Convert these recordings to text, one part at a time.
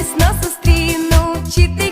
радісно зустріну, вчитель.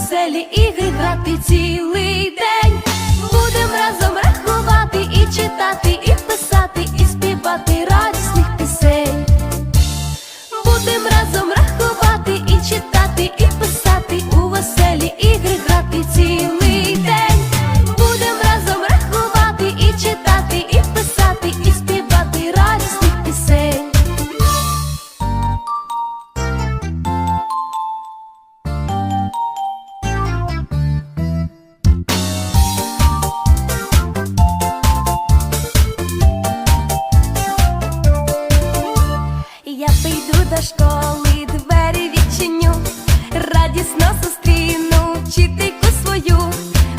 веселі ігри грати цілий день. Будем разом. вчительку свою,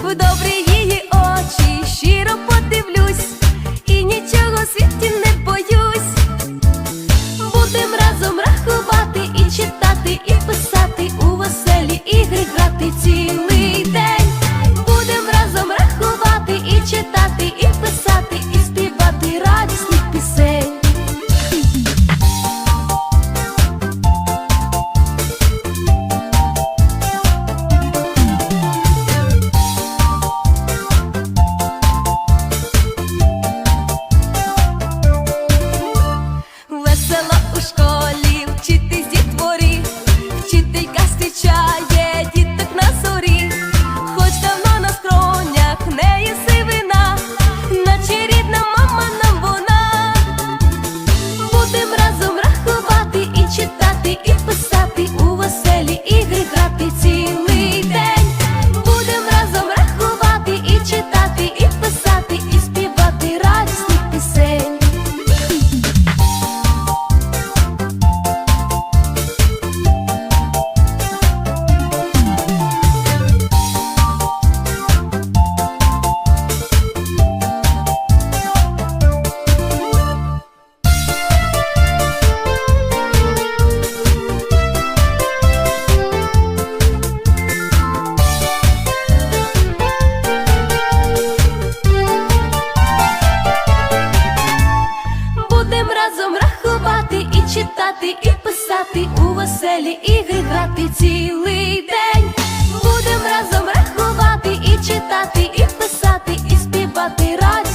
в добрі її очі щиро подивлюсь, і нічого світі не боюсь. Будем разом рахувати і читати, і писати у веселі ігри грати цілий. веселі ігри грати цілий день. Будем разом рахувати і читати, і писати, і співати раді.